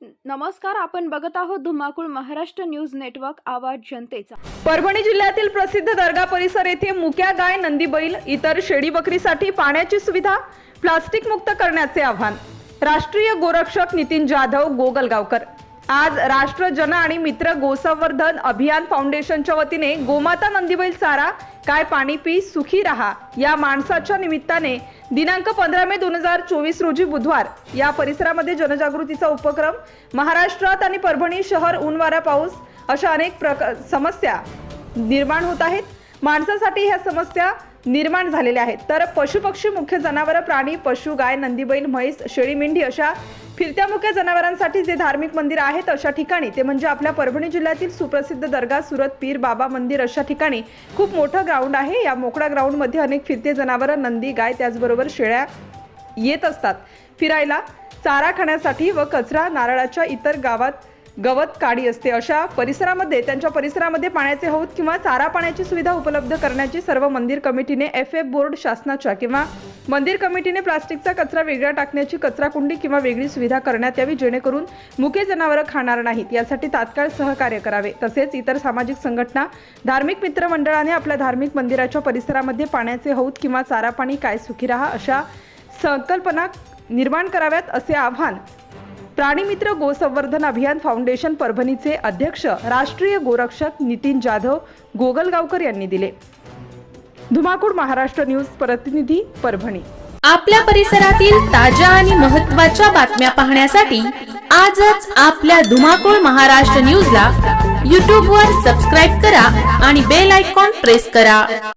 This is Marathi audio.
नमस्कार आपण बघत आहोत धुमाकूळ महाराष्ट्र न्यूज नेटवर्क आवाज जनतेचा. परभणी जिल्ह्यातील प्रसिद्ध दर्गा परिसर येथे मुक्या गाय नंदी बैल इतर शेळी बकरीसाठी पाण्याची सुविधा प्लास्टिक मुक्त करण्याचे आव्हान. राष्ट्रीय गोरक्षक नितीन जाधव गोगलगावकर. आज राष्ट्र जन आणि मित्र गोसंवर्धन अभियान फाउंडेशनच्या वतीने गोमाता नंदीबैल चारा काय पाणी पी सुखी रहा या माणसाच्या निमित्ताने दिनांक पंधरा मे दोन हजार चोवीस रोजी बुधवार या परिसरामध्ये जनजागृतीचा उपक्रम महाराष्ट्रात आणि परभणी शहर ऊन वारा पाऊस अशा अनेक प्रक समस्या निर्माण होत आहेत. माणसासाठी ह्या समस्या निर्माण झालेले आहेत. तर पशुपक्षी मुख्य जनावरं प्राणी पशु गाय नंदीबैल म्हैस शेळी मेंढी अशा फिरत्या मुख्य जनावरांसाठी जे धार्मिक मंदिर आहेत अशा ठिकाणी ते म्हणजे आपल्या परभणी जिल्ह्यातील सुप्रसिद्ध दर्गा सुरत पीर बाबा मंदिर अशा ठिकाणी खूप मोठं ग्राउंड आहे. या मोकळ्या ग्राउंडमध्ये अनेक फिरते जनावरं नंदी गाय त्याचबरोबर शेळ्या येत असतात. फिरायला चारा खाण्यासाठी व कचरा नारळाच्या इतर गावात गवत काडी असते. अशा परिसरामध्ये त्यांच्या परिसरामध्ये पाण्याचे हौद किंवा चारा पाण्याची सुविधा उपलब्ध करण्याची सर्व मंदिर कमिटीने एफ एफ बोर्ड शासनाच्या किंवा मंदिर कमिटीने प्लास्टिकचा कचरा वेगळा टाकण्याची कचरा कुंडी किंवा वेगळी सुविधा करण्यात यावी जेणेकरून मुके जनावरं खाणार नाहीत. यासाठी तात्काळ सहकार्य करावे. तसेच इतर सामाजिक संघटना धार्मिक मित्रमंडळाने आपल्या धार्मिक मंदिराच्या परिसरामध्ये पाण्याचे हौद किंवा चारा पाणी काय सुखी राहा अशा संकल्पना निर्माण कराव्यात असे आव्हान प्राणीमित्र गोसंवर्धन अभियान फाउंडेशन परभणीचे अध्यक्ष राष्ट्रीय गोरक्षक नितीन जाधव गोगलगावकर यांनी दिले. धुमाकूळ महाराष्ट्र न्यूज प्रतिनिधी परभणी. आपल्या परिसरातील ताज्या आणि महत्त्वाच्या बातम्या पाहण्यासाठी आजच आपल्या धुमाकूळ महाराष्ट्र न्यूजला यूट्यूबवर सबस्क्राईब करा आणि बेल आयकॉन प्रेस करा.